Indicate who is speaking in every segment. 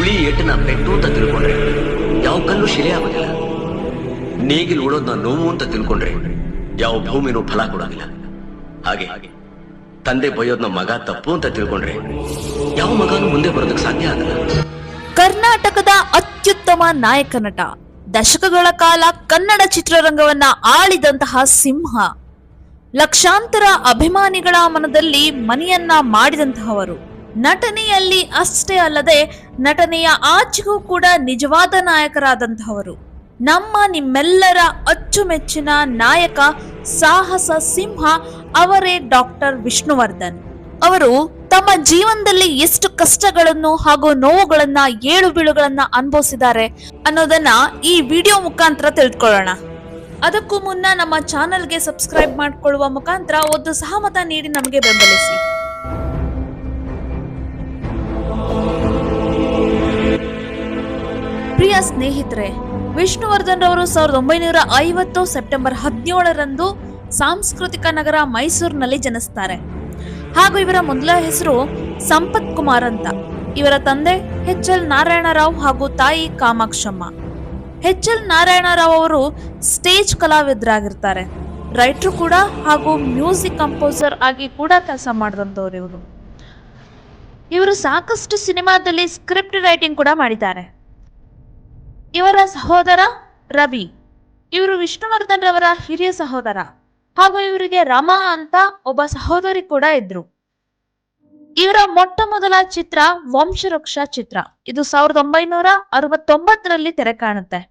Speaker 1: ಹುಳಿ ಎಟ್ಟನ ಪೆಟ್ಟು ಅಂತ ತಿಳ್ಕೊಂಡ್ರೆ ಯಾವ ಕಲ್ಲು ಶಿಲೆ ಆಗೋದಿಲ್ಲ. ನೇಗಿಲು ಉಳೋದ್ನ ನೋವು ಅಂತ ತಿಳ್ಕೊಂಡ್ರೆ ಯಾವ ಭೂಮಿನೂ ಫಲ ಕೊಡೋದಿಲ್ಲ. ಹಾಗೆ ತಂದೆ ಬಯೋದ್ನ ಮಗ ತಪ್ಪು ಅಂತ ತಿಳ್ಕೊಂಡ್ರೆ ಯಾವ ಮಗನೂ ಮುಂದೆ ಬರೋದಕ್ಕೆ ಸಾಧ್ಯ ಆಗಲ್ಲ.
Speaker 2: ಕರ್ನಾಟಕದ ಅತ್ಯುತ್ತಮ ನಾಯಕ ನಟ, ದಶಕಗಳ ಕಾಲ ಕನ್ನಡ ಚಿತ್ರರಂಗವನ್ನ ಆಳಿದಂತಹ ಸಿಂಹ, ಲಕ್ಷಾಂತರ ಅಭಿಮಾನಿಗಳ ಮನದಲ್ಲಿ ಮನೆಯನ್ನ ಮಾಡಿದಂತಹವರು. ನಟನೆಯಲ್ಲಿ ಅಷ್ಟೇ ಅಲ್ಲದೆ ನಟನೆಯ ಆಚೆಗೂ ಕೂಡ ನಿಜವಾದ ನಾಯಕರಾದಂತಹವರು ನಮ್ಮ ನಿಮ್ಮೆಲ್ಲರ ಅಚ್ಚುಮೆಚ್ಚಿನ ನಾಯಕ ಸಾಹಸ ಸಿಂಹ ಅವರೇ ಡಾಕ್ಟರ್ ವಿಷ್ಣುವರ್ಧನ್. ಅವರು ತಮ್ಮ ಜೀವನದಲ್ಲಿ ಎಷ್ಟು ಕಷ್ಟಗಳನ್ನು ಹಾಗೂ ನೋವುಗಳನ್ನ, ಏಳು ಬೀಳುಗಳನ್ನ ಅನುಭವಿಸಿದ್ದಾರೆ ಅನ್ನೋದನ್ನ ಈ ವಿಡಿಯೋ ಮುಖಾಂತರ ತಿಳ್ಕೊಳ್ಳೋಣ. ಅದಕ್ಕೂ ಮುನ್ನ ನಮ್ಮ ಚಾನೆಲ್ಗೆ ಸಬ್ಸ್ಕ್ರೈಬ್ ಮಾಡಿಕೊಳ್ಳುವ ಮುಖಾಂತರ ಒಂದು ಸಹಮತ ನೀಡಿ ನಮಗೆ ಬೆಂಬಲಿಸಿ. ಸ್ನೇಹಿತರೆ ವಿಷ್ಣುವರ್ಧನ್ ರವರು ಸಾವಿರದ ಒಂಬೈನೂರ ಐವತ್ತು ಸೆಪ್ಟೆಂಬರ್ ಹದಿನೇಳರಂದು ಸಾಂಸ್ಕೃತಿಕ ನಗರ ಮೈಸೂರಿನಲ್ಲಿ ಜನಿಸ್ತಾರೆ. ಹಾಗೂ ಇವರ ಮೊದಲ ಹೆಸರು ಸಂಪತ್ ಕುಮಾರ್ ಅಂತ. ಇವರ ತಂದೆ ಎಚ್ ಎಲ್ ನಾರಾಯಣರಾವ್ ಹಾಗೂ ತಾಯಿ ಕಾಮಾಕ್ಷಮ್ಮ. ಎಚ್ ಎಲ್ ನಾರಾಯಣರಾವ್ ಅವರು ಸ್ಟೇಜ್ ಕಲಾವಿದರಾಗಿರ್ತಾರೆ. ರೈಟ್ರು ಕೂಡ ಹಾಗೂ ಮ್ಯೂಸಿಕ್ ಕಂಪೋಸರ್ ಆಗಿ ಕೂಡ ಕೆಲಸ ಮಾಡಿದಂಥವ್ರು ಇವರು. ಇವರು ಸಾಕಷ್ಟು ಸಿನಿಮಾದಲ್ಲಿ ಸ್ಕ್ರಿಪ್ಟ್ ರೈಟಿಂಗ್ ಕೂಡ ಮಾಡಿದ್ದಾರೆ. ಇವರ ಸಹೋದರ ರವಿ. ಇವರು ವಿಷ್ಣುವರ್ಧನ್ ರವರ ಹಿರಿಯ ಸಹೋದರ. ಹಾಗೂ ಇವರಿಗೆ ರಮ ಅಂತ ಒಬ್ಬ ಸಹೋದರಿ ಕೂಡ ಇದ್ರು. ಇವರ ಮೊಟ್ಟ ಮೊದಲ ಚಿತ್ರ ವಂಶವೃಕ್ಷ ಚಿತ್ರ. ಇದು ಸಾವಿರದ ಒಂಬೈನೂರ ಅರವತ್ತೊಂಬತ್ತರಲ್ಲಿ ತೆರೆ ಕಾಣುತ್ತೆ.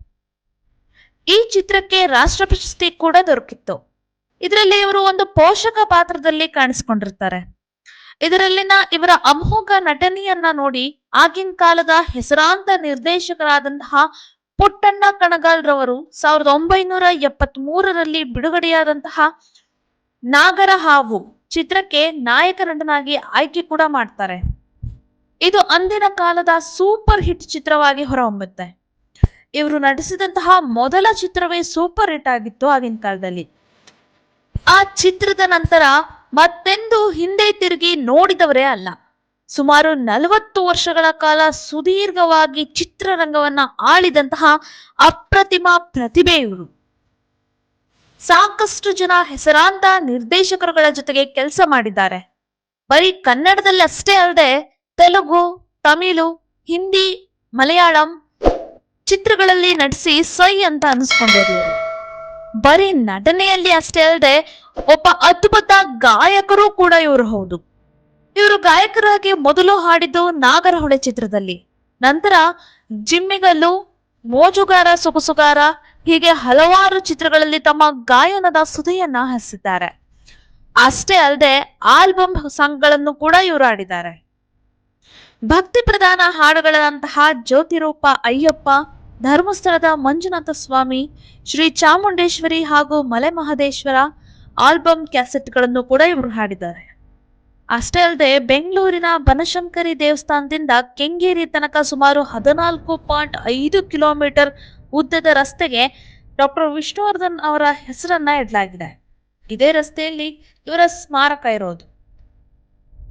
Speaker 2: ಈ ಚಿತ್ರಕ್ಕೆ ರಾಷ್ಟ್ರ ಪ್ರಶಸ್ತಿ ಕೂಡ ದೊರಕಿತ್ತು. ಇದರಲ್ಲಿ ಇವರು ಒಂದು ಪೋಷಕ ಪಾತ್ರದಲ್ಲಿ ಕಾಣಿಸಿಕೊಂಡಿರ್ತಾರೆ. ಇದರಲ್ಲಿನ ಇವರ ಅಮೋಘ ನಟನೆಯನ್ನ ನೋಡಿ ಆಗಿನ ಕಾಲದ ಹೆಸರಾಂತ ನಿರ್ದೇಶಕರಾದಂತಹ ಪುಟ್ಟಣ್ಣ ಕಣಗಾಲ್ ರವರು ಸಾವಿರದ ಒಂಬೈನೂರ ಎಪ್ಪತ್ತ್ ಮೂರರಲ್ಲಿ ಬಿಡುಗಡೆಯಾದಂತಹ ನಾಗರ ಹಾವು ಚಿತ್ರಕ್ಕೆ ನಾಯಕ ನಟನಾಗಿ ಆಯ್ಕೆ ಕೂಡ ಮಾಡ್ತಾರೆ. ಇದು ಅಂದಿನ ಕಾಲದ ಸೂಪರ್ ಹಿಟ್ ಚಿತ್ರವಾಗಿ ಹೊರಹೊಮ್ಮುತ್ತೆ. ಇವರು ನಟಿಸಿದಂತಹ ಮೊದಲ ಚಿತ್ರವೇ ಸೂಪರ್ ಹಿಟ್ ಆಗಿತ್ತು ಆಗಿನ ಕಾಲದಲ್ಲಿ. ಆ ಚಿತ್ರದ ನಂತರ ಮತ್ತೆಂದು ಹಿಂದೆ ತಿರುಗಿ ನೋಡಿದವರೇ ಅಲ್ಲ. ಸುಮಾರು ನಲವತ್ತು ವರ್ಷಗಳ ಕಾಲ ಸುದೀರ್ಘವಾಗಿ ಚಿತ್ರರಂಗವನ್ನ ಆಳಿದಂತಹ ಅಪ್ರತಿಮ ಪ್ರತಿಭೆ ಇವರು. ಸಾಕಷ್ಟು ಜನ ಹೆಸರಾಂತ ನಿರ್ದೇಶಕರುಗಳ ಜೊತೆಗೆ ಕೆಲಸ ಮಾಡಿದ್ದಾರೆ. ಬರೀ ಕನ್ನಡದಲ್ಲಿ ಅಷ್ಟೇ ಅಲ್ಲದೆ ತೆಲುಗು, ತಮಿಳು, ಹಿಂದಿ, ಮಲಯಾಳಂ ಚಿತ್ರಗಳಲ್ಲಿ ನಟಿಸಿ ಸೈ ಅಂತ ಅನಿಸ್ಕೊಂಡಿದ್ರು ಬರೀ ನಟನೆಯಲ್ಲಿ ಅಷ್ಟೇ ಅಲ್ಲದೆ ಒಬ್ಬ ಅದ್ಭುತ ಗಾಯಕರು ಕೂಡ ಇವರು ಹೌದು. ಇವರು ಗಾಯಕರಾಗಿ ಮೊದಲು ಹಾಡಿದ್ದು ನಾಗರಹೊಳೆ ಚಿತ್ರದಲ್ಲಿ. ನಂತರ ಜಿಮ್ಮಿಗಲ್ಲು, ಮೋಜುಗಾರ, ಸೊಗಸುಗಾರ, ಹೀಗೆ ಹಲವಾರು ಚಿತ್ರಗಳಲ್ಲಿ ತಮ್ಮ ಗಾಯನದ ಸುದೆಯನ್ನ ಹಸಿದ್ದಾರೆ. ಅಷ್ಟೇ ಅಲ್ಲದೆ ಆಲ್ಬಮ್ ಸಾಂಗ್ಗಳನ್ನು ಕೂಡ ಇವರು ಹಾಡಿದ್ದಾರೆ. ಭಕ್ತಿ ಪ್ರಧಾನ ಹಾಡುಗಳಂತಹ ಜ್ಯೋತಿರೂಪ ಅಯ್ಯಪ್ಪ, ಧರ್ಮಸ್ಥಳದ ಮಂಜುನಾಥ ಸ್ವಾಮಿ, ಶ್ರೀ ಚಾಮುಂಡೇಶ್ವರಿ ಹಾಗೂ ಮಲೆ ಮಹದೇಶ್ವರ ಆಲ್ಬಮ್ ಕ್ಯಾಸೆಟ್ಗಳನ್ನು ಕೂಡ ಇವರು ಹಾಡಿದ್ದಾರೆ. ಅಷ್ಟೇ ಅಲ್ಲದೆ ಬೆಂಗಳೂರಿನ ಬನಶಂಕರಿ ದೇವಸ್ಥಾನದಿಂದ ಕೆಂಗೇರಿ ತನಕ ಸುಮಾರು ಹದಿನಾಲ್ಕು ಪಾಯಿಂಟ್ ಐದು ಕಿಲೋಮೀಟರ್ ಉದ್ದದ ರಸ್ತೆಗೆ ಡಾಕ್ಟರ್ ವಿಷ್ಣುವರ್ಧನ್ ಅವರ ಹೆಸರನ್ನ ಇಡಲಾಗಿದೆ. ಇದೇ ರಸ್ತೆಯಲ್ಲಿ ಇವರ ಸ್ಮಾರಕ ಇರೋದು.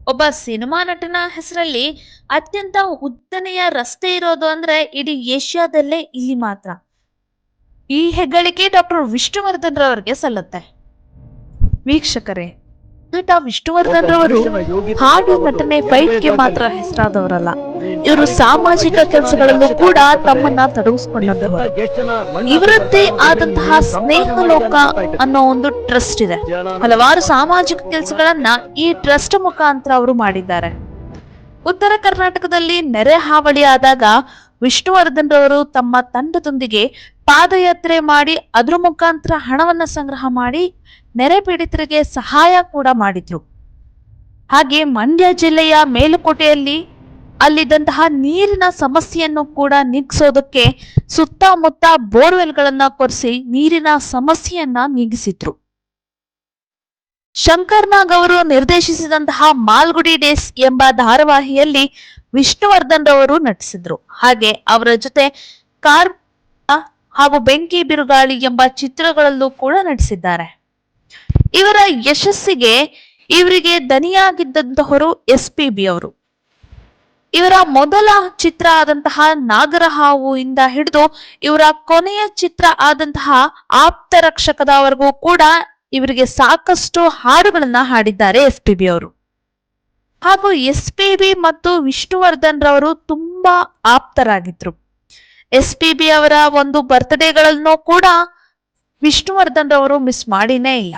Speaker 2: ಒಬ್ಬ ಸಿನಿಮಾ ನಟನ ಹೆಸರಲ್ಲಿ ಅತ್ಯಂತ ಉದ್ದನೆಯ ರಸ್ತೆ ಇರೋದು ಅಂದ್ರೆ ಇಡೀ ಏಷ್ಯಾದಲ್ಲೇ ಇಲ್ಲಿ ಮಾತ್ರ. ಈ ಹೆಗ್ಗಳಿಕೆ ಡಾಕ್ಟರ್ ವಿಷ್ಣುವರ್ಧನ್ ರವರಿಗೆ ಸಲ್ಲುತ್ತೆ. ವೀಕ್ಷಕರೇ ನಟ ವಿಷ್ಣುವರ್ಧನ್ ರವರು ಹಾಡು ನಟನೆ ಫೈಟ್ಗೆ ಮಾತ್ರ ಹೆಸರಾದವರಲ್ಲ. ಇವರು ಸಾಮಾಜಿಕ ಕೆಲಸಗಳಲ್ಲೂ ಕೂಡ ತಮ್ಮನ್ನ ತೊಡಗಿಸ್ಕೊಂಡವರು ಇವರದ್ದೇ ಆದಂತಹ ಸ್ನೇಹ ಲೋಕ ಅನ್ನೋ ಒಂದು ಟ್ರಸ್ಟ್ ಇದೆ. ಹಲವಾರು ಸಾಮಾಜಿಕ ಕೆಲಸಗಳನ್ನ ಈ ಟ್ರಸ್ಟ್ ಮುಖಾಂತರ ಅವರು ಮಾಡಿದ್ದಾರೆ. ಉತ್ತರ ಕರ್ನಾಟಕದಲ್ಲಿ ನೆರೆ ಹಾವಳಿ ಆದಾಗ ವಿಷ್ಣುವರ್ಧನ್ ರವರು ತಮ್ಮ ತಂಡದೊಂದಿಗೆ ಪಾದಯಾತ್ರೆ ಮಾಡಿ ಅದ್ರ ಮುಖಾಂತರ ಹಣವನ್ನ ಸಂಗ್ರಹ ಮಾಡಿ ನೆರೆ ಪೀಡಿತರಿಗೆ ಸಹಾಯ ಕೂಡ ಮಾಡಿದ್ರು. ಹಾಗೆ ಮಂಡ್ಯ ಜಿಲ್ಲೆಯ ಮೇಲುಕೋಟೆಯಲ್ಲಿ ಅಲ್ಲಿದ್ದಂತಹ ನೀರಿನ ಸಮಸ್ಯೆಯನ್ನು ಕೂಡ ನೀಗಿಸೋದಕ್ಕೆ ಸುತ್ತಮುತ್ತ ಬೋರ್ವೆಲ್ಗಳನ್ನ ಕೊರೆಸಿ ನೀರಿನ ಸಮಸ್ಯೆಯನ್ನ ನೀಗಿಸಿದ್ರು. ಶಂಕರ್ನಾಗ್ ಅವರು ನಿರ್ದೇಶಿಸಿದಂತಹ ಮಾಲ್ಗುಡಿ ಡೇಸ್ ಎಂಬ ಧಾರಾವಾಹಿಯಲ್ಲಿ ವಿಷ್ಣುವರ್ಧನ್ ರವರು ನಟಿಸಿದ್ರು. ಹಾಗೆ ಅವರ ಜೊತೆ ಕಾರ್ ಹಾಗೂ ಬೆಂಕಿ ಬಿರುಗಾಳಿ ಎಂಬ ಚಿತ್ರಗಳಲ್ಲೂ ಕೂಡ ನಟಿಸಿದ್ದಾರೆ. ಇವರ ಯಶಸ್ಸಿಗೆ ಇವರಿಗೆ ದನಿಯಾಗಿದ್ದಂತಹವರು ಎಸ್ ಪಿ ಬಿ ಅವರು. ಇವರ ಮೊದಲ ಚಿತ್ರ ಆದಂತಹ ನಾಗರಹಾವು ಇಂದ ಹಿಡಿದು ಇವರ ಕೊನೆಯ ಚಿತ್ರ ಆದಂತಹ ಆಪ್ತ ರಕ್ಷಕದವರೆಗೂ ಕೂಡ ಇವರಿಗೆ ಸಾಕಷ್ಟು ಹಾಡುಗಳನ್ನ ಹಾಡಿದ್ದಾರೆ ಎಸ್ ಪಿ ಬಿ ಅವರು. ಹಾಗೂ ಎಸ್ ಪಿ ಬಿ ಮತ್ತು ವಿಷ್ಣುವರ್ಧನ್ ರವರು ತುಂಬಾ ಆಪ್ತರಾಗಿದ್ರು. ಎಸ್ ಪಿ ಬಿ ಅವರ ಒಂದು ಬರ್ತ್ಡೇಗಳನ್ನು ಕೂಡ ವಿಷ್ಣುವರ್ಧನ್ ರವರು ಮಿಸ್ ಮಾಡಿನೇ ಇಲ್ಲ.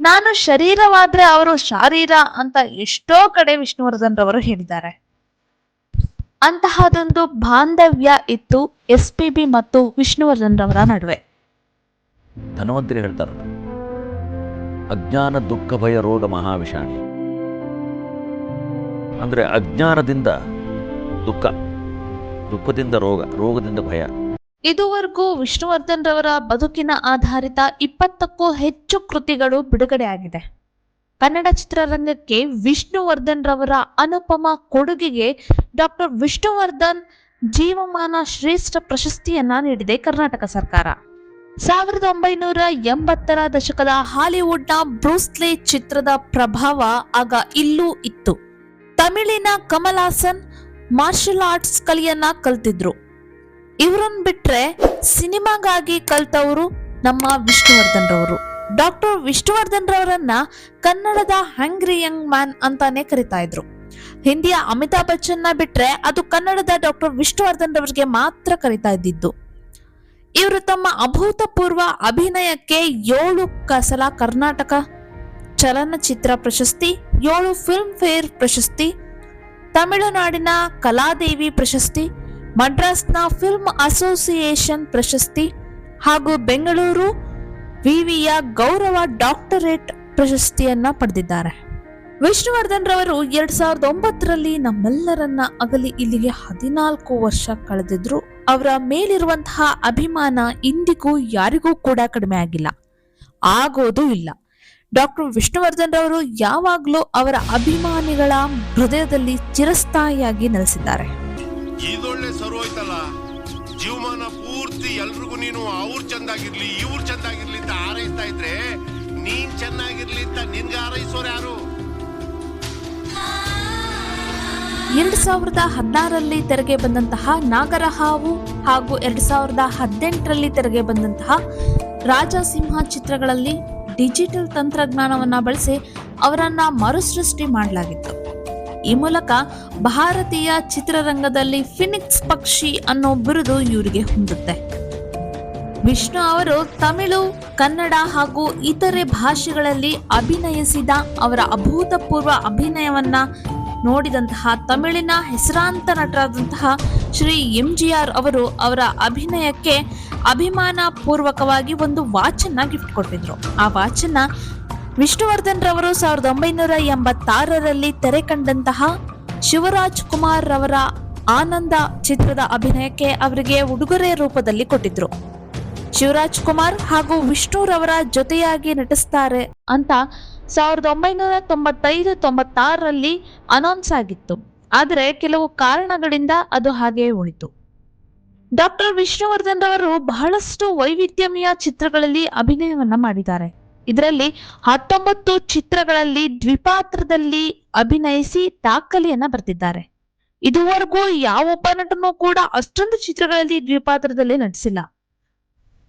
Speaker 2: ನಾನು ಶರೀರವಾದ್ರೆ ಅವರು ಶಾರೀರ ಅಂತ ಎಷ್ಟೋ ಕಡೆ ವಿಷ್ಣುವರ್ಧನ್ ರವರು ಹೇಳಿದ್ದಾರೆ. ಅಂತಹದೊಂದು ಬಾಂಧವ್ಯ ಇತ್ತು ಎಸ್ ಪಿ ಬಿ ಮತ್ತು ವಿಷ್ಣುವರ್ಧನ್ ರವರ ನಡುವೆ.
Speaker 3: ಧನ್ವಂತರಿ ಹೇಳ್ತಾರ ಅಜ್ಞಾನ ದುಃಖ ಭಯ ರೋಗ ಮಹಾವಿಷಾಣಿ. ಅಂದರೆ ಅಜ್ಞಾನದಿಂದ ದುಃಖ, ದುಃಖದಿಂದ ರೋಗ, ರೋಗದಿಂದ ಭಯ.
Speaker 2: ಇದುವರೆಗೂ ವಿಷ್ಣುವರ್ಧನ್ ರವರ ಬದುಕಿನ ಆಧಾರಿತ ಇಪ್ಪತ್ತಕ್ಕೂ ಹೆಚ್ಚು ಕೃತಿಗಳು ಬಿಡುಗಡೆ ಆಗಿದೆ. ಕನ್ನಡ ಚಿತ್ರರಂಗಕ್ಕೆ ವಿಷ್ಣುವರ್ಧನ್ ರವರ ಅನುಪಮ ಕೊಡುಗೆಗೆ ಡಾಕ್ಟರ್ ವಿಷ್ಣುವರ್ಧನ್ ಜೀವಮಾನ ಶ್ರೇಷ್ಠ ಪ್ರಶಸ್ತಿಯನ್ನ ನೀಡಿದೆ ಕರ್ನಾಟಕ ಸರ್ಕಾರ. ಸಾವಿರದ ಒಂಬೈನೂರ ಎಂಬತ್ತರ ದಶಕದ ಹಾಲಿವುಡ್ನ ಬ್ರೂಸ್ಲೆ ಚಿತ್ರದ ಪ್ರಭಾವ ಆಗ ಇಲ್ಲೂ ಇತ್ತು. ತಮಿಳಿನ ಕಮಲ್ ಹಾಸನ್ ಮಾರ್ಷಲ್ ಆರ್ಟ್ಸ್ ಕಲಿಯನ್ನ ಕಲ್ತಿದ್ರು. ಇವರನ್ನ ಬಿಟ್ರೆ ಸಿನಿಮಾಗಾಗಿ ಕಲ್ತವರು ನಮ್ಮ ವಿಷ್ಣುವರ್ಧನ್ ರವರು ಡಾಕ್ಟರ್ ವಿಷ್ಣುವರ್ಧನ್ ರವರನ್ನ ಕನ್ನಡದ ಹಂಗ್ರಿ ಯಂಗ್ ಮ್ಯಾನ್ ಅಂತಾನೆ ಕರಿತಾ ಇದ್ರು. ಹಿಂದಿಯ ಅಮಿತಾಬ್ ಬಚ್ಚನ್ನ ಬಿಟ್ರೆ ಅದು ಕನ್ನಡದ ಡಾಕ್ಟರ್ ವಿಷ್ಣುವರ್ಧನ್ ರವರಿಗೆ ಮಾತ್ರ ಕರಿತಾ ಇದ್ದಿದ್ದು. ಇವರು ತಮ್ಮ ಅಭೂತಪೂರ್ವ ಅಭಿನಯಕ್ಕೆ ಏಳು ಕಸಲ ಕರ್ನಾಟಕ ಚಲನಚಿತ್ರ ಪ್ರಶಸ್ತಿ, ಏಳು ಫಿಲ್ಮ್ ಫೇರ್ ಪ್ರಶಸ್ತಿ, ತಮಿಳುನಾಡಿನ ಕಲಾದೇವಿ ಪ್ರಶಸ್ತಿ, ಮಡ್ರಾಸ್ನ ಫಿಲ್ಮ್ ಅಸೋಸಿಯೇಷನ್ ಪ್ರಶಸ್ತಿ ಹಾಗೂ ಬೆಂಗಳೂರು ವಿವಿಯ ಗೌರವ ಡಾಕ್ಟರೇಟ್ ಪ್ರಶಸ್ತಿಯನ್ನ ಪಡೆದಿದ್ದಾರೆ. ವಿಷ್ಣುವರ್ಧನ್ ರವರು ಎರಡ್ ಸಾವಿರದ ಒಂಬತ್ತರಲ್ಲಿ ನಮ್ಮೆಲ್ಲರನ್ನ ಅಗಲಿ ಇಲ್ಲಿಗೆ ಹದಿನಾಲ್ಕು ವರ್ಷ ಕಳೆದಿದ್ರು. ಅವರ ಮೇಲಿರುವಂತಹ ಅಭಿಮಾನ ಇಂದಿಗೂ ಯಾರಿಗೂ ಕೂಡ ಕಡಿಮೆ ಆಗಿಲ್ಲ. ಆಗೋದು ಇಲ್ಲ. ಡಾಕ್ಟರ್ ವಿಷ್ಣುವರ್ಧನ್ ರವರು ಯಾವಾಗಲೂ ಅವರ ಅಭಿಮಾನಿಗಳ ಹೃದಯದಲ್ಲಿ ಚಿರಸ್ಥಾಯಿಯಾಗಿ ನೆಲೆಸಿದ್ದಾರೆ.
Speaker 4: ಇದೊಳ್ಳೆ ಸರು ಹೋಯ್ತಲ್ಲ? ಜೀವಮಾನ ಪೂರ್ತಿ ಎಲ್ರಿಗೂ ನೀನು ಅವ್ರು ಚಂದಾಗಿರ್ಲಿ ಇವ್ರ ಚಂದಾಗಿರ್ಲಿ ಅಂತ ಹಾರೈಸ್ತಾ ಇದ್ರೆ ನೀನ್ ಚೆನ್ನಾಗಿರ್ಲಿ ಅಂತ ನಿನ್ಗೆ ಆರೈಸೋರು ಯಾರು?
Speaker 2: ಎರಡ್ ಸಾವಿರದ ಹದಿನಾರರಲ್ಲಿ ತೆರೆಗೆ ಬಂದಂತಹ ನಾಗರಹಾವು ಹಾಗೂ ಎರಡ್ ಸಾವಿರದ ಹದಿನೆಂಟರಲ್ಲಿ ತೆರೆಗೆ ಬಂದಂತಹ ರಾಜಸಿಂಹ ಚಿತ್ರಗಳಲ್ಲಿ ಡಿಜಿಟಲ್ ತಂತ್ರಜ್ಞಾನವನ್ನ ಬಳಸಿ ಅವರನ್ನ ಮರುಸೃಷ್ಟಿ ಮಾಡಲಾಗಿತ್ತು. ಈ ಮೂಲಕ ಭಾರತೀಯ ಚಿತ್ರರಂಗದಲ್ಲಿ ಫಿನಿಕ್ಸ್ ಪಕ್ಷಿ ಅನ್ನೋ ಬಿರುದು ಇವರಿಗೆ ಹೊಂದುತ್ತೆ. ವಿಷ್ಣು ಅವರು ತಮಿಳು, ಕನ್ನಡ ಹಾಗೂ ಇತರೆ ಭಾಷೆಗಳಲ್ಲಿ ಅಭಿನಯಿಸಿದ ಅವರ ಅಭೂತಪೂರ್ವ ಅಭಿನಯವನ್ನ ನೋಡಿದಂತಹ ತಮಿಳಿನ ಹೆಸರಾಂತ ನಟರಾದಂತಹ ಶ್ರೀ ಎಂ ಜಿ ಆರ್ ಅವರು ಅವರ ಅಭಿನಯಕ್ಕೆ ಅಭಿಮಾನ ಪೂರ್ವಕವಾಗಿ ಒಂದು ವಾಚನ್ನ ಗಿಫ್ಟ್ ಕೊಟ್ಟಿದ್ರು. ಆ ವಾಚನ್ನ ವಿಷ್ಣುವರ್ಧನ್ ರವರು ಸಾವಿರದ ಒಂಬೈನೂರ ಎಂಬತ್ತಾರರಲ್ಲಿ ತೆರೆ ಕಂಡಂತಹ ಶಿವರಾಜ್ ಕುಮಾರ್ ರವರ ಆನಂದ ಚಿತ್ರದ ಅಭಿನಯಕ್ಕೆ ಅವರಿಗೆ ಉಡುಗೊರೆ ರೂಪದಲ್ಲಿ ಕೊಟ್ಟಿದ್ರು. ಶಿವರಾಜ್ ಕುಮಾರ್ ಹಾಗೂ ವಿಷ್ಣುರವರ ಜೊತೆಯಾಗಿ ನಟಿಸ್ತಾರೆ ಅಂತ ಸಾವಿರದ ಒಂಬೈನೂರ ತೊಂಬತ್ತೈದು, ತೊಂಬತ್ತಾರರಲ್ಲಿ ಅನೌನ್ಸ್ ಆಗಿತ್ತು. ಆದರೆ ಕೆಲವು ಕಾರಣಗಳಿಂದ ಅದು ಹಾಗೆಯೇ ಉಳಿತು. ಡಾಕ್ಟರ್ ವಿಷ್ಣುವರ್ಧನ್ ರವರು ಬಹಳಷ್ಟು ವೈವಿಧ್ಯಮಯ ಚಿತ್ರಗಳಲ್ಲಿ ಅಭಿನಯವನ್ನ ಮಾಡಿದ್ದಾರೆ. ಇದರಲ್ಲಿ ಹತ್ತೊಂಬತ್ತು ಚಿತ್ರಗಳಲ್ಲಿ ದ್ವಿಪಾತ್ರದಲ್ಲಿ ಅಭಿನಯಿಸಿ ದಾಖಲೆಯನ್ನ ಬರೆದಿದ್ದಾರೆ. ಇದುವರೆಗೂ ಯಾವೊಬ್ಬ ನಟನೂ ಕೂಡ ಅಷ್ಟೊಂದು ಚಿತ್ರಗಳಲ್ಲಿ ದ್ವಿಪಾತ್ರದಲ್ಲಿ ನಟಿಸಿಲ್ಲ.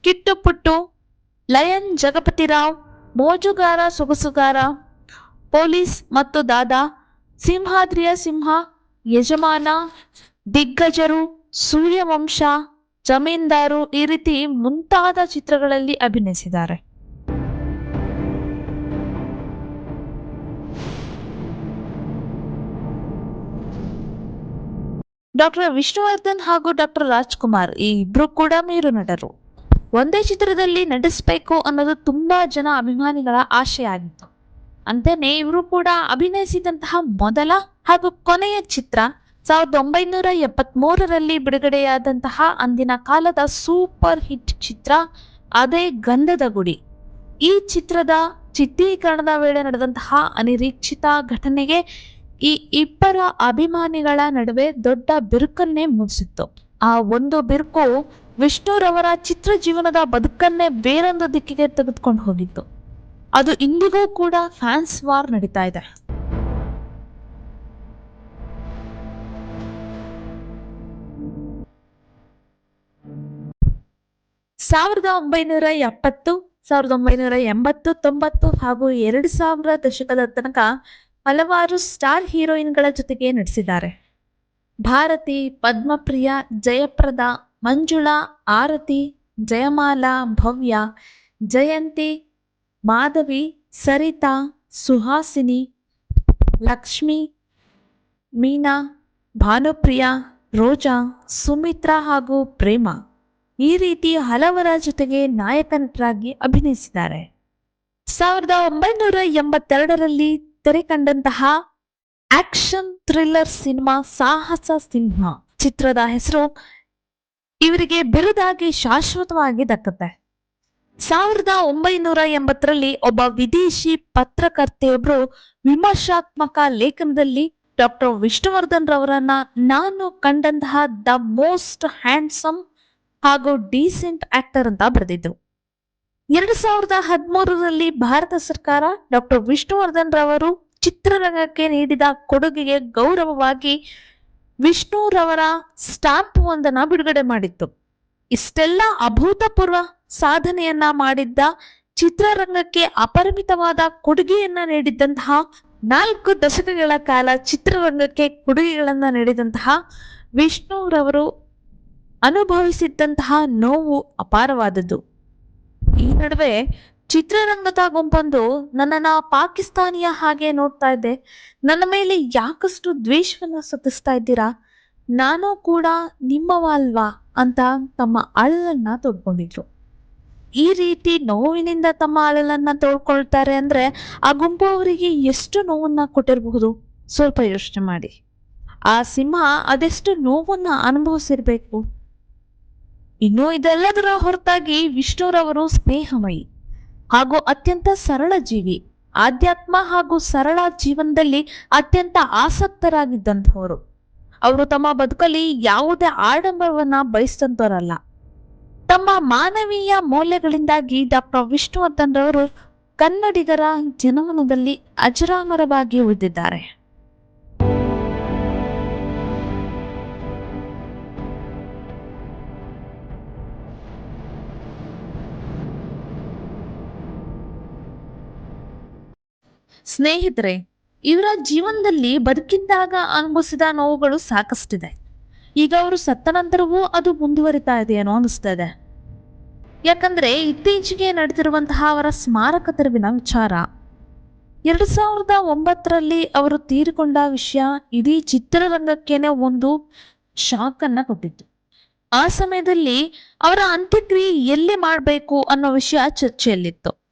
Speaker 2: ಕಿಟ್ಟು ಪುಟ್ಟು ಲಯನ್ ಜಗಪತಿರಾವ್, ಮೋಜುಗಾರ ಸೊಗಸುಗಾರ, ಪೊಲೀಸ್ ಮತ್ತು ದಾದಾ, ಸಿಂಹಾದ್ರಿಯ ಸಿಂಹ, ಯಜಮಾನ, ದಿಗ್ಗಜರು ಸೂರ್ಯವಂಶ, ಜಮೀನ್ದಾರು ಈ ರೀತಿ ಮುಂತಾದ ಚಿತ್ರಗಳಲ್ಲಿ ಅಭಿನಯಿಸಿದ್ದಾರೆ. ಡಾಕ್ಟರ್ ವಿಷ್ಣುವರ್ಧನ್ ಹಾಗೂ ಡಾಕ್ಟರ್ ರಾಜ್ಕುಮಾರ್ ಈ ಇಬ್ರು ಕೂಡ ಮೇರು ನಟರು. ಒಂದೇ ಚಿತ್ರದಲ್ಲಿ ನಟಿಸ್ಬೇಕು ಅನ್ನೋದು ತುಂಬಾ ಜನ ಅಭಿಮಾನಿಗಳ ಆಶೆ ಆಗಿತ್ತು ಅಂತೆಯೇ ಇವರು ಕೂಡ ಅಭಿನಯಿಸಿದಂತಹ ಮೊದಲ ಹಾಗೂ ಕೊನೆಯ ಚಿತ್ರ ಸಾವಿರದ ಒಂಬೈನೂರ ಎಪ್ಪತ್ಮೂರರಲ್ಲಿ ಬಿಡುಗಡೆಯಾದಂತಹ ಅಂದಿನ ಕಾಲದ ಸೂಪರ್ ಹಿಟ್ ಚಿತ್ರ ಅದೇ ಗಂಧದ ಗುಡಿ. ಈ ಚಿತ್ರದ ಚಿತ್ರೀಕರಣದ ವೇಳೆ ನಡೆದಂತಹ ಅನಿರೀಕ್ಷಿತ ಘಟನೆಗೆ ಈ ಇಬ್ಬರ ಅಭಿಮಾನಿಗಳ ನಡುವೆ ದೊಡ್ಡ ಬಿರುಕನ್ನೇ ಮೂಡಿಸಿತ್ತು. ಆ ಒಂದು ಬಿರುಕು ವಿಷ್ಣುರವರ ಚಿತ್ರ ಜೀವನದ ಬದುಕನ್ನೇ ಬೇರೊಂದು ದಿಕ್ಕಿಗೆ ತೆಗೆದುಕೊಂಡು ಹೋಗಿತ್ತು. ಅದು ಇಂದಿಗೂ ಕೂಡ ಫ್ಯಾನ್ಸ್ ವಾರ್ ನಡೀತಾ ಇದೆ. ಸಾವಿರದ ಒಂಬೈನೂರ ಎಪ್ಪತ್ತು, ಸಾವಿರದ ಒಂಬೈನೂರ ಎಂಬತ್ತು, ತೊಂಬತ್ತು ಹಾಗೂ ಎರಡು ಸಾವಿರ ದಶಕದ ತನಕ ಹಲವಾರು ಸ್ಟಾರ್ ಹೀರೋಯಿನ್ಗಳ ಜೊತೆಗೆ ನಟಿಸಿದ್ದಾರೆ. ಭಾರತಿ, ಪದ್ಮಪ್ರಿಯ, ಜಯಪ್ರದ, ಮಂಜುಳಾ, ಆರತಿ, ಜಯಮಾಲಾ, ಭವ್ಯ, ಜಯಂತಿ, ಮಾಧವಿ, ಸರಿತಾ, ಸುಹಾಸಿನಿ, ಲಕ್ಷ್ಮಿ, ಮೀನಾ, ಭಾನುಪ್ರಿಯಾ, ರೋಜಾ, ಸುಮಿತ್ರಾ ಹಾಗೂ ಪ್ರೇಮ. ಈ ರೀತಿ ಹಲವರ ಜೊತೆಗೆ ನಾಯಕ ನಟರಾಗಿ ಅಭಿನಯಿಸಿದ್ದಾರೆ. ಸಾವಿರದ ಒಂಬೈನೂರ ಎಂಬತ್ತೆರಡರಲ್ಲಿ ತೆರೆ ಕಂಡಂತಹ ಆಕ್ಷನ್ ಥ್ರಿಲ್ಲರ್ ಸಿನಿಮಾ ಸಾಹಸ ಸಿಂಹ ಚಿತ್ರದ ಹೆಸರು ಇವರಿಗೆ ಬಿರುದಾಗಿ ಶಾಶ್ವತವಾಗಿ ದಕ್ಕತ್ತೆ. ಸಾವಿರದ ಒಂಬೈನೂರ ಎಂಬತ್ತರಲ್ಲಿ ಒಬ್ಬ ವಿದೇಶಿ ಪತ್ರಕರ್ತೆಯೊಬ್ರು ವಿಮರ್ಶಾತ್ಮಕ ಲೇಖನದಲ್ಲಿ ಡಾಕ್ಟರ್ ವಿಷ್ಣುವರ್ಧನ್ ರವರನ್ನ ನಾನು ಕಂಡಂತಹ ದ ಮೋಸ್ಟ್ ಹ್ಯಾಂಡ್ಸಮ್ ಹಾಗೂ ಡೀಸೆಂಟ್ ಆಕ್ಟರ್ ಅಂತ ಬರೆದಿದ್ರು. ಎರಡು ಸಾವಿರದ ಹದಿಮೂರರಲ್ಲಿ ಭಾರತ ಸರ್ಕಾರ ಡಾಕ್ಟರ್ ವಿಷ್ಣುವರ್ಧನ್ ರವರು ಚಿತ್ರರಂಗಕ್ಕೆ ನೀಡಿದ ಕೊಡುಗೆಗೆ ಗೌರವವಾಗಿ ವಿಷ್ಣುರವರ ಸ್ಟಾಂಪ್ ಒಂದನ್ನ ಬಿಡುಗಡೆ ಮಾಡಿತ್ತು. ಇಷ್ಟೆಲ್ಲ ಅಭೂತಪೂರ್ವ ಸಾಧನೆಯನ್ನ ಮಾಡಿದ್ದ ಚಿತ್ರರಂಗಕ್ಕೆ ಅಪರಿಮಿತವಾದ ಕೊಡುಗೆಯನ್ನ ನೀಡಿದ್ದಂತಹ ನಾಲ್ಕು ದಶಕಗಳ ಕಾಲ ಚಿತ್ರರಂಗಕ್ಕೆ ಕೊಡುಗೆಗಳನ್ನ ನೀಡಿದಂತಹ ವಿಷ್ಣುರವರು ಅನುಭವಿಸಿದ್ದಂತಹ ನೋವು ಅಪಾರವಾದದ್ದು. ಈ ನಡುವೆ ಚಿತ್ರರಂಗದ ಗುಂಪೊಂದು ನನ್ನನ್ನು ಪಾಕಿಸ್ತಾನಿಯ ಹಾಗೆ ನೋಡ್ತಾ ಇದ್ದೆ ನನ್ನ ಮೇಲೆ ಯಾಕಷ್ಟು ದ್ವೇಷವನ್ನು ಸತಿಸ್ತಾ ಇದ್ದೀರಾ? ನಾನು ಕೂಡ ನಿಮ್ಮವ ಅಲ್ವಾ ಅಂತ ತಮ್ಮ ಅಳಲನ್ನ ತೋಡ್ಕೊಂಡಿದ್ರು. ಈ ರೀತಿ ನೋವಿನಿಂದ ತಮ್ಮ ಅಳಲನ್ನ ತೋಡ್ಕೊಳ್ತಾರೆ ಅಂದ್ರೆ ಆ ಗುಂಪು ಅವರಿಗೆ ಎಷ್ಟು ನೋವನ್ನ ಕೊಟ್ಟಿರಬಹುದು? ಸ್ವಲ್ಪ ಯೋಚನೆ ಮಾಡಿ. ಆ ಸಿಂಹ ಅದೆಷ್ಟು ನೋವನ್ನ ಅನುಭವಿಸಿರ್ಬೇಕು? ಇನ್ನು ಇದೆಲ್ಲದರ ಹೊರತಾಗಿ ವಿಷ್ಣುರವರು ಸ್ನೇಹಮಯಿ ಹಾಗೂ ಅತ್ಯಂತ ಸರಳ ಜೀವಿ. ಆಧ್ಯಾತ್ಮ ಹಾಗೂ ಸರಳ ಜೀವನದಲ್ಲಿ ಅತ್ಯಂತ ಆಸಕ್ತರಾಗಿದ್ದಂಥವರು. ಅವರು ತಮ್ಮ ಬದುಕಲ್ಲಿ ಯಾವುದೇ ಆಡಂಬರವನ್ನ ಬಯಸಿದಂಥವರಲ್ಲ. ತಮ್ಮ ಮಾನವೀಯ ಮೌಲ್ಯಗಳಿಂದಾಗಿ ಡಾಕ್ಟರ್ ವಿಷ್ಣುವರ್ಧನ್ ರವರು ಕನ್ನಡಿಗರ ಜನಮನದಲ್ಲಿ ಅಜರಾಮರವಾಗಿ ಉಳಿದಿದ್ದಾರೆ. ಸ್ನೇಹಿತರೆ, ಇವರ ಜೀವನದಲ್ಲಿ ಬದುಕಿದ್ದಾಗ ಅನುಭವಿಸಿದ ನೋವುಗಳು ಸಾಕಷ್ಟಿದೆ. ಈಗ ಅವರು ಸತ್ತ ನಂತರವೂ ಅದು ಮುಂದುವರಿತಾ ಇದೆ ಏನೋ ಇದೆ ಯಾಕಂದ್ರೆ ಇತ್ತೀಚೆಗೆ ನಡೆದಿರುವಂತಹ ಅವರ ಸ್ಮಾರಕ ತೆರವಿನ ವಿಚಾರ. ಎರಡು ಸಾವಿರದ ಒಂಬತ್ತರಲ್ಲಿ ಅವರು ತೀರಿಕೊಂಡ ವಿಷಯ ಇಡೀ ಚಿತ್ರರಂಗಕ್ಕೇನೆ ಒಂದು ಶಾಕ್ ಅನ್ನ ಕೊಟ್ಟಿತ್ತು. ಆ ಸಮಯದಲ್ಲಿ ಅವರ ಅಂತ್ಯಕ್ರಿಯೆ ಎಲ್ಲಿ ಮಾಡಬೇಕು ಅನ್ನೋ ವಿಷಯ ಚರ್ಚೆಯಲ್ಲಿತ್ತು.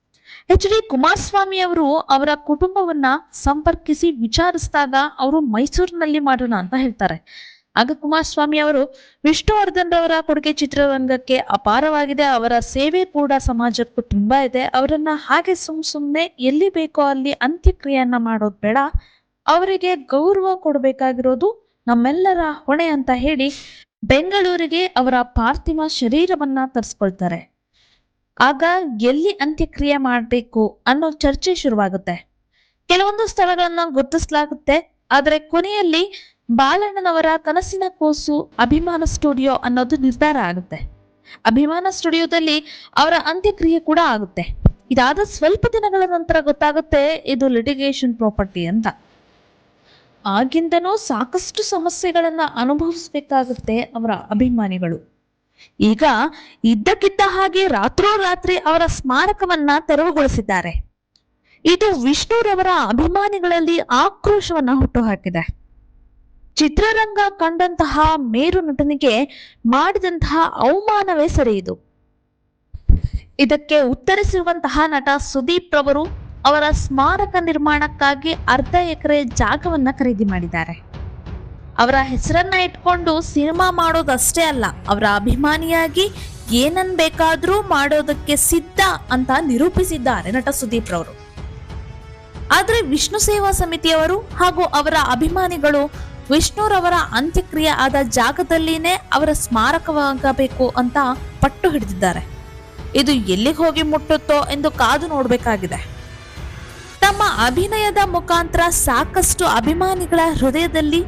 Speaker 2: ಎಚ್ ಡಿ ಕುಮಾರಸ್ವಾಮಿ ಅವರು ಅವರ ಕುಟುಂಬವನ್ನ ಸಂಪರ್ಕಿಸಿ ವಿಚಾರಿಸಿದಾಗ ಅವರು ಮೈಸೂರಿನಲ್ಲಿ ಮಾಡೋಣ ಅಂತ ಹೇಳ್ತಾರೆ. ಆಗ ಕುಮಾರಸ್ವಾಮಿ ಅವರು, ವಿಷ್ಣುವರ್ಧನ್ ರವರ ಕೊಡುಗೆ ಚಿತ್ರರಂಗಕ್ಕೆ ಅಪಾರವಾಗಿದೆ, ಅವರ ಸೇವೆ ಕೂಡ ಸಮಾಜಕ್ಕೂ ತುಂಬಾ ಇದೆ, ಅವರನ್ನ ಹಾಗೆ ಸುಮ್ ಸುಮ್ನೆ ಎಲ್ಲಿ ಬೇಕೋ ಅಲ್ಲಿ ಅಂತ್ಯಕ್ರಿಯೆಯನ್ನ ಮಾಡೋದು ಬೇಡ, ಅವರಿಗೆ ಗೌರವ ಕೊಡಬೇಕಾಗಿರೋದು ನಮ್ಮೆಲ್ಲರ ಹೊಣೆ ಅಂತ ಹೇಳಿ ಬೆಂಗಳೂರಿಗೆ ಅವರ ಪಾರ್ಥಿವ ಶರೀರವನ್ನ ತರಿಸ್ಕೊಳ್ತಾರೆ. ಆಗ ಎಲ್ಲಿ ಅಂತ್ಯಕ್ರಿಯೆ ಮಾಡಬೇಕು ಅನ್ನೋ ಚರ್ಚೆ ಶುರುವಾಗುತ್ತೆ. ಕೆಲವೊಂದು ಸ್ಥಳಗಳನ್ನ ಗುರುತಿಸಲಾಗುತ್ತೆ, ಆದರೆ ಕೊನೆಯಲ್ಲಿ ಬಾಲಣ್ಣನವರ ಕನಸಿನ ಕೋಸು ಅಭಿಮಾನ ಸ್ಟುಡಿಯೋ ಅನ್ನೋದು ನಿರ್ಧಾರ ಆಗುತ್ತೆ. ಅಭಿಮಾನ ಸ್ಟುಡಿಯೋದಲ್ಲಿ ಅವರ ಅಂತ್ಯಕ್ರಿಯೆ ಕೂಡ ಆಗುತ್ತೆ. ಇದಾದ ಸ್ವಲ್ಪ ದಿನಗಳ ನಂತರ ಗೊತ್ತಾಗುತ್ತೆ ಇದು ಲಿಟಿಗೇಷನ್ ಪ್ರಾಪರ್ಟಿ ಅಂತ. ಆಗಿಂದನೂ ಸಾಕಷ್ಟು ಸಮಸ್ಯೆಗಳನ್ನ ಅನುಭವಿಸ್ಬೇಕಾಗುತ್ತೆ ಅವರ ಅಭಿಮಾನಿಗಳು. ಈಗ ಇದ್ದಕ್ಕಿದ್ದ ಹಾಗೆ ರಾತ್ರೋರಾತ್ರಿ ಅವರ ಸ್ಮಾರಕವನ್ನ ತೆರವುಗೊಳಿಸಿದ್ದಾರೆ. ಇದು ವಿಷ್ಣುರವರ ಅಭಿಮಾನಿಗಳಲ್ಲಿ ಆಕ್ರೋಶವನ್ನ ಹುಟ್ಟುಹಾಕಿದೆ. ಚಿತ್ರರಂಗ ಕಂಡಂತಹ ಮೇರು ನಟನಿಗೆ ಮಾಡಿದಂತಹ ಅವಮಾನವೇ ಸರಿ ಇದು ಇದಕ್ಕೆ ಉತ್ತರಿಸಿರುವಂತಹ ನಟ ಸುದೀಪ್ ರವರು ಅವರ ಸ್ಮಾರಕ ನಿರ್ಮಾಣಕ್ಕಾಗಿ ಅರ್ಧ ಎಕರೆ ಜಾಗವನ್ನ ಖರೀದಿ ಮಾಡಿದ್ದಾರೆ. ಅವರ ಹೆಸರನ್ನ ಇಟ್ಕೊಂಡು ಸಿನಿಮಾ ಮಾಡೋದಷ್ಟೇ ಅಲ್ಲ, ಅವರ ಅಭಿಮಾನಿಯಾಗಿ ಏನನ್ ಬೇಕಾದ್ರೂ ಮಾಡೋದಕ್ಕೆ ಸಿದ್ಧ ಅಂತ ನಿರೂಪಿಸಿದ್ದಾರೆ ನಟ ಸುದೀಪ್ ರವರು. ಆದ್ರೆ ವಿಷ್ಣು ಸೇವಾ ಸಮಿತಿಯವರು ಹಾಗೂ ಅವರ ಅಭಿಮಾನಿಗಳು ವಿಷ್ಣುರವರ ಅಂತ್ಯಕ್ರಿಯೆ ಆದ ಜಾಗದಲ್ಲಿನೇ ಅವರ ಸ್ಮಾರಕವಾಗಬೇಕು ಅಂತ ಪಟ್ಟು ಹಿಡಿದಿದ್ದಾರೆ. ಇದು ಎಲ್ಲಿಗೆ ಹೋಗಿ ಮುಟ್ಟುತ್ತೋ ಎಂದು ಕಾದು ನೋಡಬೇಕಾಗಿದೆ. ತಮ್ಮ ಅಭಿನಯದ ಮುಖಾಂತರ ಸಾಕಷ್ಟು ಅಭಿಮಾನಿಗಳ ಹೃದಯದಲ್ಲಿ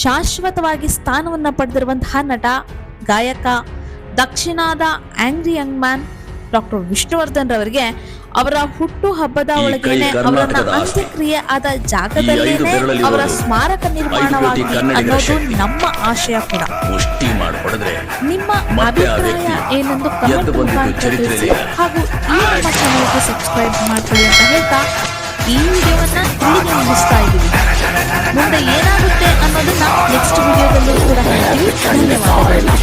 Speaker 2: ಶಾಶ್ವತವಾಗಿ ಸ್ಥಾನವನ್ನ ಪಡೆದಿರುವಂತಹ ನಟ ಗಾಯಕ ದಕ್ಷಿಣಾದ angry young man doctor Vishnuvardhan ರವರಿಗೆ ಅವರ ಹುಟ್ಟು ಹಬ್ಬದ ಒಳಗೇನೆ ಅವರನ್ನ. ಅಂತ್ಯಕ್ರಿಯೆ ಆದ ಜಾಗದಲ್ಲೇನೆ ಅವರ ಸ್ಮಾರಕ
Speaker 1: ನಿರ್ಮಾಣವಾಗಿದೆ
Speaker 2: ಅನ್ನೋದು ನಮ್ಮ ಆಶಯ ಕೂಡ. ನಿಮ್ಮ ಅಭಿಪ್ರಾಯ ಏನೆಂದು ಕಮೆಂಟ್ ಮುಖಾಂತರ ತಿಳಿಸಿ ಹಾಗೂ ಈ ನಮ್ಮ ಚಾನಲ್ಗೆ ಸಬ್ಸ್ಕ್ರೈಬ್ ಮಾಡ್ಕೊಳ್ಳಿ ಅಂತ ಹೇಳ್ತಾ ಈ ವಿಡಿಯೋವನ್ನ ಇಲ್ಲಿಗೆ ಮುಗಿಸ್ತಾ ಇದ್ದೀವಿ ಮುಂದೆ ಏನಾಗುತ್ತೆ ಅನ್ನೋದನ್ನ ನೆಕ್ಸ್ಟ್ ವಿಡಿಯೋದಲ್ಲೂ ಕೂಡ ಹೇಳ್ತೀವಿ ಧನ್ಯವಾದಗಳು